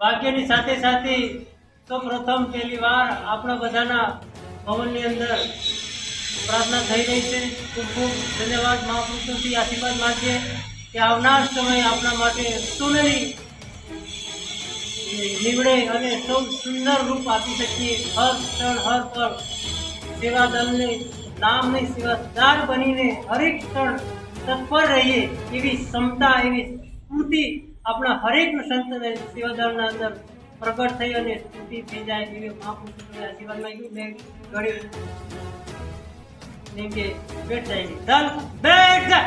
ભાગ્યની સાથે સાથે સૌપ્રથમ પહેલી વાર આપણા બધાના ભવનની અંદર પ્રાર્થના થઈ રહી છે. ખૂબ ખૂબ ધન્યવાદ મહાપુરુષોથી આશીર્વાદ માગીએ કે આવનાર સમય આપણા માટે સુનેરી નીવડે અને સૌ સુંદર રૂપ આપી શકીએ. હર ક્ષણ, હર પળ સેવા દળને નામની સેવાદાર બનીને હરેક ક્ષણ તત્પર રહીએ એવી ક્ષમતા, એવી સ્ફૂર્તિ આપણા હરેક સંત સેવાદળના અંદર પ્રગટ થઈ અને સ્તુતિ થઈ જાય એવી મહાપુરુષોને આશીર્વાદ માંગ્યું મેં ઘડી જેમ કે બેઠ જાય ચાલ બેટ જા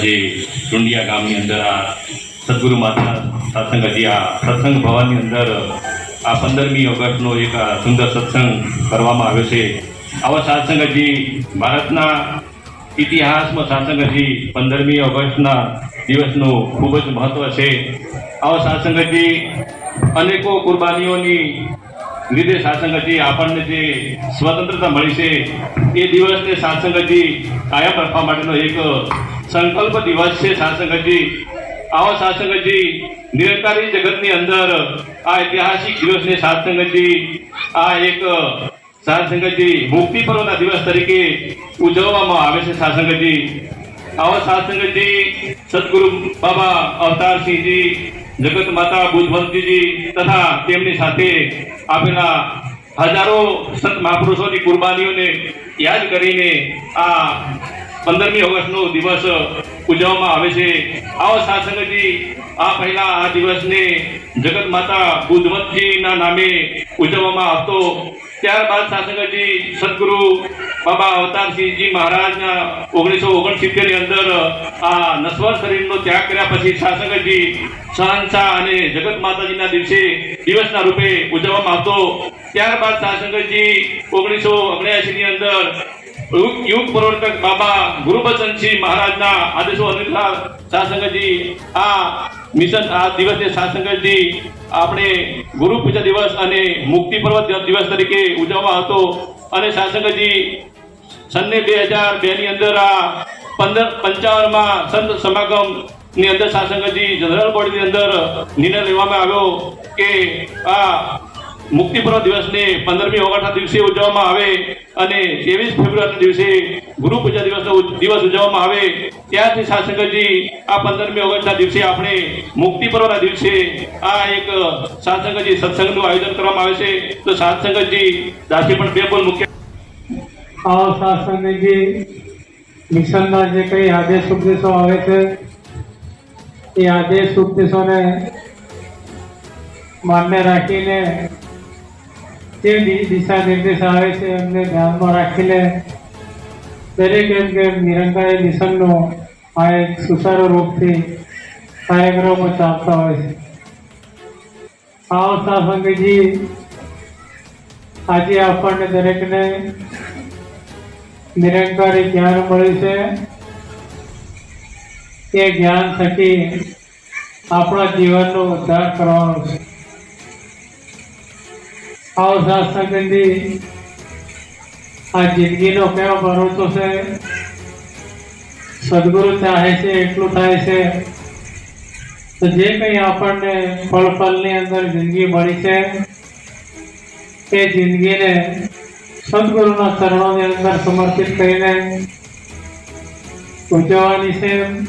આજે ટુંડિયા ગામની અંદર આ સદગુરુ માતા સત્સંગ હજી આ સત્સંગ ભવનની અંદર આ પંદરમી ઓગસ્ટનો એક સુંદર સત્સંગ કરવામાં આવ્યો છે. આવા સત્સંગ હજી ભારતના ઇતિહાસમાં સત્સંગ હજી પંદરમી ઓગસ્ટના દિવસનું ખૂબ જ મહત્વ છે. આવા સત્સંગ હજી અનેકો કુરબાનીઓની લીધે સાસંગજી આપણને જે સ્વતંત્રતા મળી છે, એ દિવસને સાસંગજી કાયમ રાખવા માટેનો એક સંકલ્પ દિવસ છે સાસંગજી આવો સાસંગજી નિરંકારી જગતની અંદર આ ઐતિહાસિક દિવસને સાતસંગતજી આ એક સાતસંગતજી મુક્તિ પર્વના દિવસ તરીકે ઉજવવામાં આવે છે સાતસંગતજી આવા સાતસંગતજી સદગુરુ બાબા અવતારસિંહજી જગત માતા બુદ્ધવંતીજી તથા તેમની સાથે આપેલા હજારો સંત મહાપુરુષોની કુરબાનીઓને યાદ કરીને આ પંદરમી ઓગસ્ટનો દિવસ ઉજવવામાં આવે છે. આવો સાતસંગતજી આ પહેલા આ દિવસને જગત માતા બુદ્ધવંતજીના નામે ઉજવવામાં આવતો ત્યારબાદ સાતસંગતજી સદગુરુ બાબા અવતારસિંહજી મહારાજના ઓગણીસો ઓગણસિત્તેરની અંદર આ નશ્વર શરીરનો ત્યાગ કર્યા પછી શાસકજી સહનશા અને જગત માતાજીના દિવસે દિવસના રૂપે ઉજવવામાં આવતો. ત્યારબાદ શાસકજી ઓગણીસો ઓગણ્યાસીની અંદર યુગ પ્રવર્તક બાબા ગુરુબચનસિંહ મહારાજના આદેશો અનુસાર શાસકજી આ મિશન આ દિવસે સાસંગતજી આપણે ગુરુ પૂજા દિવસ અને મુક્તિ પર્વ દિવસ તરીકે ઉજવવામાં હતો. અને સાસંગતજી સનને બે હજાર બે ની અંદર આ પંદર પંચાવનમાં સંત સમાગમની અંદર સાસંગતજી જનરલ બોડીની અંદર નિર્ણય લેવામાં આવ્યો કે આ મુક્તિ પર્વ દિવસને પંદરમી ઓગસ્ટના દિવસે ઉજવવામાં આવે અને ત્રેવીસ ફેબ્રુઆરીના દિવસે ગુરુ પૂજા દિવસનો દિવસ ઉજવવામાં આવે, ત્યારથી શાસકજી આ પંદરમી ઓગસ્ટના દિવસે આપણે મુક્તિ પર્વના દિવસે આ એક શાસકજી સત્સંગનું આયોજન કરવામાં આવે છે. તો શાસકજી દાસી પણ બે બોલ મુખ્ય આવો શાસનજી મિશનના જે કંઈ આદેશ ઉપદેશો આવે છે, એ આદેશ ઉપદેશોને માન્ય રાખીને જે દિશા નિર્દેશ આવે છે એમને ધ્યાનમાં રાખીને દરેક એમ કે નિરંકારી મિશનનો આ એક સુસારો રૂપથી કાર્યક્રમો ચાલતા હોય છે. આવો શાસનજી આજે આપણને દરેકને નિરંકારી જ્ઞાન મળ્યું છે. એ જ્ઞાન થકી આપણા જીવનનો ઉદ્ધાર કરવાનો છે. આવો શાસ્ત્રગંધી આ જિંદગીનો કેવો ભરોસો છે? સદગુરુ ચાહે છે, એટલું થાય છે. તો જે કંઈ આપણને પળ પળની અંદર જિંદગી મળી છે, એ જિંદગીને સદગુરુના ચરણોની અંદર સમર્પિત કરીને ઉજવવાની છે.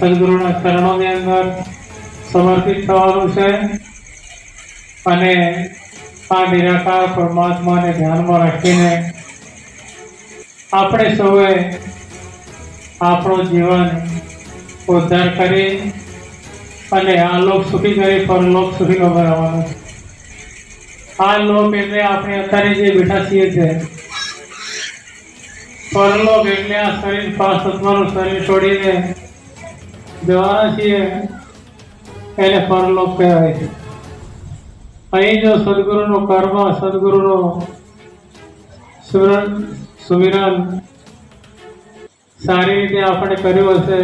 સદગુરુના ચરણોની અંદર સમર્પિત થવાનું છે. અને આ નિરાકાર પરમાત્માને ધ્યાનમાં રાખીને આપણે સૌએ આપણું જીવન ઉદ્ધાર કરી અને આ લોક સુખી કરી પરલોક સુખીનો બનાવવાનો. આ લોક એટલે આપણે અત્યારે જે બેઠા છીએ છે. પરલોક એટલે આ શરીર પાંચ તત્વનું શરીર છોડીને જવાના છીએ. એને પરલોક કહેવાય છે. અહીં જો સદગુરુનો કર્મ, સદગુરુનો સુરન સુમિરન સારી રીતે આપણે કર્યું હશે.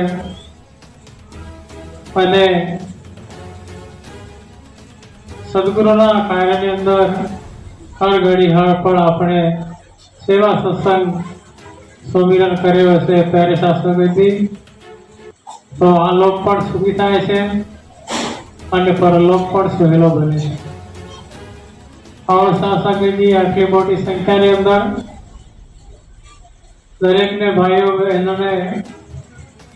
અને સદગુરુના કાર્યની અંદર હર ઘડી, હર પળ આપણે સેવા સત્સંગ સુમિરન કર્યો હશે, ત્યારે શાસ્ત્રવિધિ તો આ લોક પણ સુખી થાય છે અને પરલોક પણ સુહેલો બને છે. આવો શાસ્ત્રવિધિ આટલી મોટી સંખ્યાની અંદર દરેકને ભાઈઓ, બહેનોને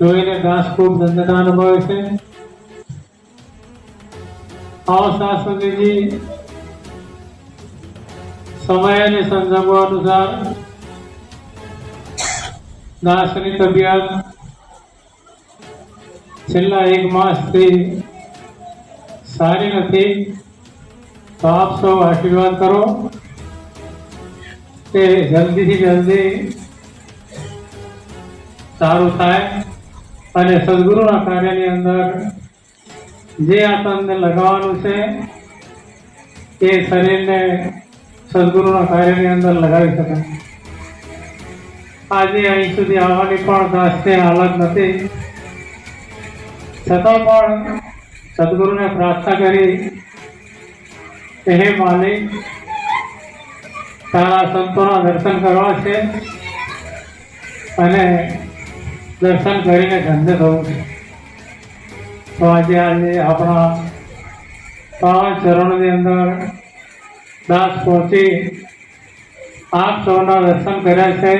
જોઈને ઘાસ ખૂબ ધન્યતા અનુભવે છે. આવો શાસકજી સમય અને સંજોગો અનુસાર દાસની તબિયત છેલ્લા એક માસથી સારી નથી. તો આપ સૌ આશીર્વાદ કરો કે જલ્દીથી જલ્દી સારું થાય અને સદગુરુના કાર્યની અંદર જે આ તમને લગાવવાનું છે, એ શરીરને સદગુરુના કાર્યની અંદર લગાવી શકાય. આજે અહીં સુધી આવવાની પણ દાસની હાલત નથી. છતાં પણ સદગુરુને પ્રાર્થના કરી હે માલિક, તારા સંતોના દર્શન કરવા છે અને દર્શન કરીને ધન્ય થવું છે. તો આજે આજે આપણા પાવન ચરણોની અંદર દાસ પહોંચી આપ સૌના દર્શન કર્યા છે.